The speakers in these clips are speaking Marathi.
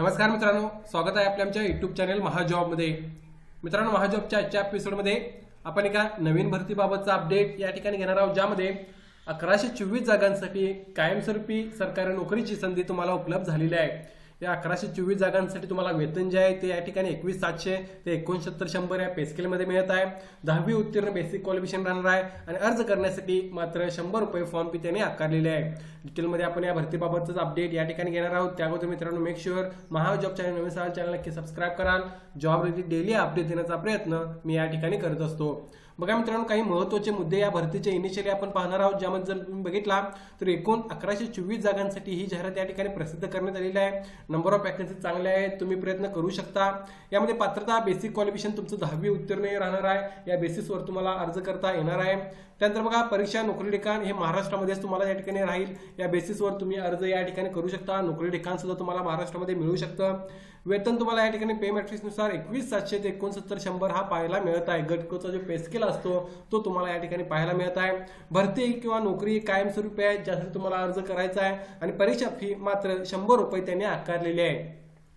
नमस्कार मित्रांनो स्वागत आहे आपल्या आमच्या युट्यूब चॅनल महाजॉबमध्ये. मित्रांनो महाजॉबच्या आजच्या एपिसोडमध्ये आपण एका नवीन भरतीबाबतचा अपडेट या ठिकाणी घेणार आहोत ज्यामध्ये अकराशे चोवीस जागांसाठी कायमस्वरूपी सरकारी नोकरीची संधी तुम्हाला उपलब्ध झालेली आहे. या अकराशे चोवीस जागांसाठी तुम्हाला वेतन जे आहे ते या ठिकाणी एकवीस सातशे ते एकोणसत्तर शंभर या पेस्केलमध्ये मिळत आहे. दहावी उत्तीर्ण बेसिक क्वालिफिकेशन राहणार आहे आणि अर्ज करण्यासाठी मात्र शंभर रुपये फॉर्म फी त्याने आकारलेले आहे. डिटेलमध्ये आपण या भरतीबाबतच अपडेट या ठिकाणी घेणार आहोत. त्याअगोदर मित्रांनो मेक शुअर महाजॉब चॅनल नवीन सहा चॅनल नक्की सबस्क्राईब कराल. जॉब रिलेटेड डेली अपडेट देण्याचा प्रयत्न मी या ठिकाणी करत असतो. बघा मित्रांनो काही महत्त्वाचे मुद्दे या भरतीचे इनिशियली आपण पाहणार आहोत. ज्यामध्ये जर तुम्ही बघितला तर एकूण अकराशे चोवीस जागांसाठी ही जाहिरात या ठिकाणी प्रसिद्ध करण्यात आलेली आहे. नंबर ऑफ वॅकन्सी चांगले आहेत तुम्ही प्रयत्न करू शकता. यामध्ये पात्रता बेसिक क्वालिफिकेशन तुमचं दहावी उत्तीर्ण राहणार आहे. या बेसिसवर तुम्हाला अर्ज करता येणार आहे. त्यानंतर बघा परीक्षा नोकरी ठिकाण हे महाराष्ट्रामध्येच तुम्हाला या ठिकाणी राहील. या बेसिसवर तुम्ही अर्ज या ठिकाणी करू शकता. नोकरी ठिकाण सुद्धा तुम्हाला महाराष्ट्रामध्ये मिळू शकतं. वेतन तुम्हाला या ठिकाणी पे मॅट्रिक्सनुसार एकवीस सातशे ते एकोणसत्तर शंभर हा पाहायला मिळत आहे. गटकोचा जो पेस्केल असतो तो तुम्हाला या ठिकाणी पाहायला मिळत आहे. भरती किंवा नोकरी कायमस्वरूपी आहे ज्यासाठी तुम्हाला अर्ज करायचा आहे. आणि परीक्षा फी मात्र शंभर रुपये त्यांनी आकारलेली आहे.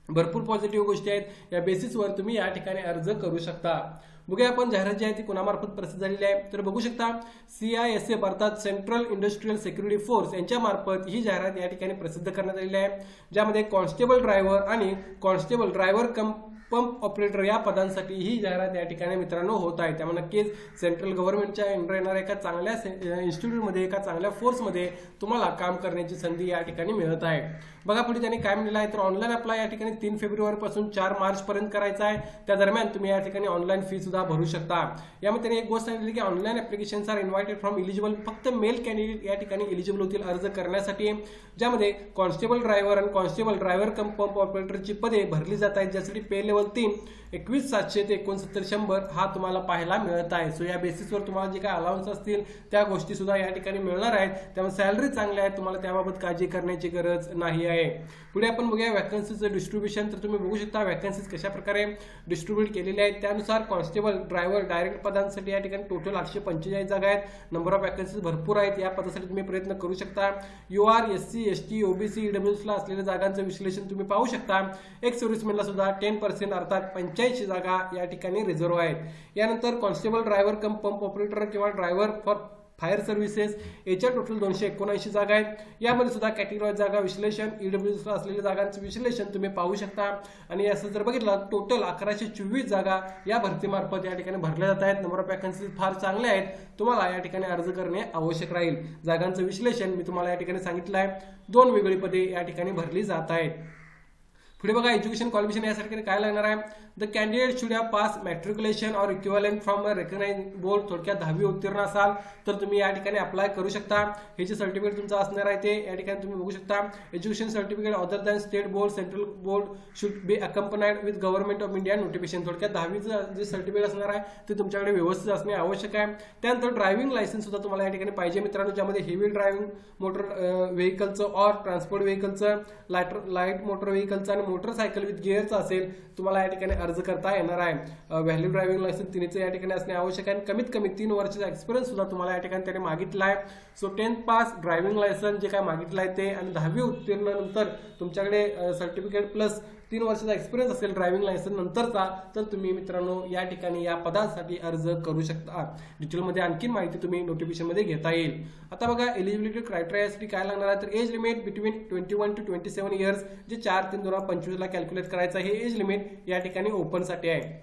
भरपूर पॉझिटिव्ह गोष्टी आहेत. या बेसिसवर तुम्ही या ठिकाणी अर्ज करू शकता. बघूया आपण जाहिरात जी आहे ती कोणामार्फत प्रसिद्ध झालेली आहे. तर बघू शकता सी आय एस अर्थात सेंट्रल इंडस्ट्रियल सिक्युरिटी फोर्स यांच्या मार्फत ही जाहिरात या ठिकाणी प्रसिद्ध करण्यात आलेली आहे. ज्यामध्ये कॉन्स्टेबल ड्रायव्हर आणि constable driver cum pump operator या पदांसाठी ही जाहिरात या ठिकाणी मित्रांनो होत आहे. त्यामुळे नक्कीच सेंट्रल गव्हर्नमेंटच्या अंडर येणाऱ्या एका चांगल्या इन्स्टिट्यूटमध्ये एका चांगल्या फोर्समध्ये तुम्हाला काम करण्याची संधी या ठिकाणी मिळत आहे. बघा पुढे त्यांनी काय म्हणलेलं आहे तर ऑनलाईन अप्लाय या ठिकाणी तीन फेब्रुवारीपासून चार मार्चपर्यंत करायचा आहे. त्या दरम्यान तुम्ही या ठिकाणी ऑनलाईन फी सुद्धा भरू शकता. यामध्ये त्यांनी एक गोष्ट सांगितली की online application are invited from eligible फक्त मेल कॅन्डिडेट या ठिकाणी इलिजिबल होतील अर्ज करण्यासाठी. ज्यामध्ये कॉन्स्टेबल ड्रायव्हर आणि कॉन्स्टेबल ड्रायव्हर कम पंप ऑपरेटरची पदे भरली जात आहेत ज्यासाठी पे लेवल तीन एकवीस सातशे ते एकोणसत्तर शंभर हा तुम्हाला पाहायला मिळत आहे. सो या बेसिसवर तुम्हाला जे काय अलाउन्स असतील त्या गोष्टी सुद्धा या ठिकाणी मिळणार आहेत. त्यामुळे सॅलरी चांगल्या आहेत तुम्हाला त्याबाबत काळजी करण्याची गरज नाही आहे. पुढे आपण बघूया वॅकन्सीचं डिस्ट्रीब्युशन तर तुम्ही बघू शकता वॅकन्सीज कशा प्रकारे डिस्ट्रीब्युट केलेले आहेत. त्यानुसार कॉन्स्टेबल ड्रायव्हर डायरेक्ट पदांसाठी या ठिकाणी टोटल आठशे पंचेचाळीस जागा आहेत. नंबर ऑफ वॅकन्सीज भरपूर आहेत. या पदासाठी तुम्ही प्रयत्न करू शकता. U R S C S T OBC ईडब्ल्यूसला असलेल्या जागांचं विश्लेषण तुम्ही पाहू शकता. एक सर्व्हिसमॅनला सुद्धा टेन पर्सेंट अर्थात पंच्याऐंशी जागा या ठिकाणी रिझर्व्ह आहेत. यानंतर constable driver cum pump operator किंवा ड्रायव्हर फॉर फायर सर्व्हिसेस याच्या टोटल दोनशे एकोणऐंशी जागा आहेत. यामध्ये सुद्धा कॅटेगरी जागा विश्लेषण ईडब्ल्यू असलेल्या जागांचं विश्लेषण तुम्ही पाहू शकता. आणि असं जर बघितलं टोटल अकराशे चोवीस जागा या भरतीमार्फत या ठिकाणी भरल्या जात आहेत. नंबर ऑफ वॅकन्सीज फार चांगल्या आहेत. तुम्हाला या ठिकाणी अर्ज करणे आवश्यक राहील. जागांचं विश्लेषण मी तुम्हाला या ठिकाणी सांगितलं आहे. दोन वेगळी पदे या ठिकाणी भरली जात आहेत. पुढे बघा एज्युकेशन क्वालिफिकेशन यासाठी काय लागणार आहे? The candidate should have pass matriculation or equivalent from a recognise board थोडक्यात दहावी उत्तीर्ण असाल तर तुम्ही या ठिकाणी अप्लाय करू शकता. हे जे सर्टिफिकेट तुमचं असणार आहे ते या ठिकाणी तुम्ही बघू शकता. Education certificate other than state board central board should be accompanied with government of India notification थोडक्यात दहावीचं जे सर्टिफिकेट असणार आहे ते तुमच्याकडे व्यवस्थित असणे आवश्यक आहे. त्यानंतर ड्रायव्हिंग लायसन्स सुद्धा तुम्हाला या ठिकाणी पाहिजे मित्रांनो ज्यामध्ये हेवी ड्रायव्हिंग मोटर व्हेकलचं ऑर ट्रान्सपोर्ट व्हेकलचं लाइट लाइट मोटर व्हेकलचं आणि मोटरसायकल विथ गिअरचं असेल तुम्हाला या ठिकाणी अर्ज करता येणार आहे. व्हॅल्यू ड्रायव्हिंग लायसन्स तिन्हीचं या ठिकाणी असणे आवश्यक आहे. आणि कमीत कमी तीन वर्षाचा एक्सपिरियन्स सुद्धा तुम्हाला या ठिकाणी त्याने मागितला आहे. So tenth pass driving licence जे काय मागितलं आहे ते आणि दहावी उत्तीर्णानंतर तुमच्याकडे सर्टिफिकेट प्लस तीन वर्षाचा एक्सपिरियन्स असेल ड्रायव्हिंग लायसन्स नंतरचा तर तुम्ही मित्रांनो या ठिकाणी या पदांसाठी अर्ज करू शकता. डिटेलमध्ये आणखी माहिती तुम्ही नोटिफिकेशनमध्ये घेता येईल. आता बघा एलिजिबिलिटी क्रायटेरियासाठी काय लागणार आहे? तर age limit between twenty one two twenty seven years जे चार तीन दोन हजार पंचवीसला कॅल्क्युलेट करायचं हे एज लिमिट या ठिकाणी ओपनसाठी आहे.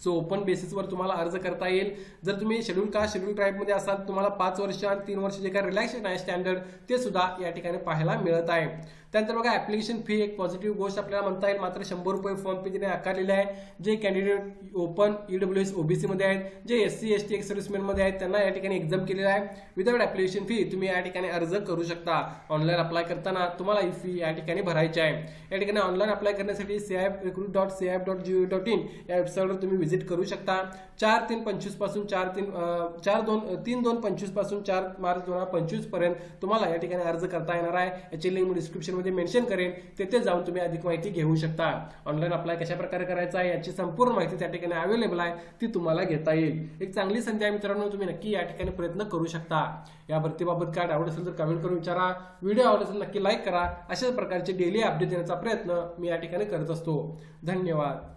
सो ओपन बेसिसवर तुम्हाला अर्ज करता येईल. जर तुम्ही शेड्यूल का शेड्यूल ट्राईबमध्ये असाल तुम्हाला पाच वर्ष आणि तीन वर्ष जे काय रिलॅक्सेशन आहे स्टँडर्ड ते सुद्धा या ठिकाणी पाहायला मिळत आहे. त्यानंतर बघा ऍप्लिकेशन फी एक पॉझिटिव्ह गोष्ट आपल्याला म्हणता येईल. मात्र शंभर रुपये फॉर्म फी तिने आकारलेले आहे. जे candidate open EW S OBC मध्ये आहेत जे S C S T ex सर्व्हिसमॅनमध्ये आहेत त्यांना या ठिकाणी एक्झाम केलेला आहे. विदाउट ऍप्लिकेशन फी तुम्ही या ठिकाणी अर्ज करू शकता. ऑनलाईन अप्लाय करताना तुम्हाला ही फी या ठिकाणी भरायची आहे. या ठिकाणी ऑनलाईन अप्लाय करण्यासाठी CIF recruit dot CIF dot G dot in या वेबसाईटवर तुम्ही व्हिजिट करू शकता. चार तीन पंचवीसपासून चार तीन चार दोन तीन दोन पंचवीसपासून चार मार्च दोन हजार पंचवीसपर्यंत तुम्हाला या ठिकाणी अर्ज करता येणार आहे. याची लिंक डिस्क्रिप्शन डिस्क्रिप्शनमध्ये मेन्शन करेन तेथे जाऊन तुम्ही अधिक माहिती घेऊ शकता. ऑनलाईन अप्लाय कशा प्रकारे करायचा आहे याची संपूर्ण माहिती त्या ठिकाणी अवेलेबल आहे ती तुम्हाला घेता येईल. एक चांगली संधी आहे मित्रांनो तुम्ही नक्की या ठिकाणी प्रयत्न करू शकता. या भरतीबाबत काय डाऊट असेल तर कमेंट करून विचारा. व्हिडिओ आवडत असेल नक्की लाईक करा. अशाच प्रकारचे डेली अपडेट देण्याचा प्रयत्न मी या ठिकाणी करत असतो. धन्यवाद.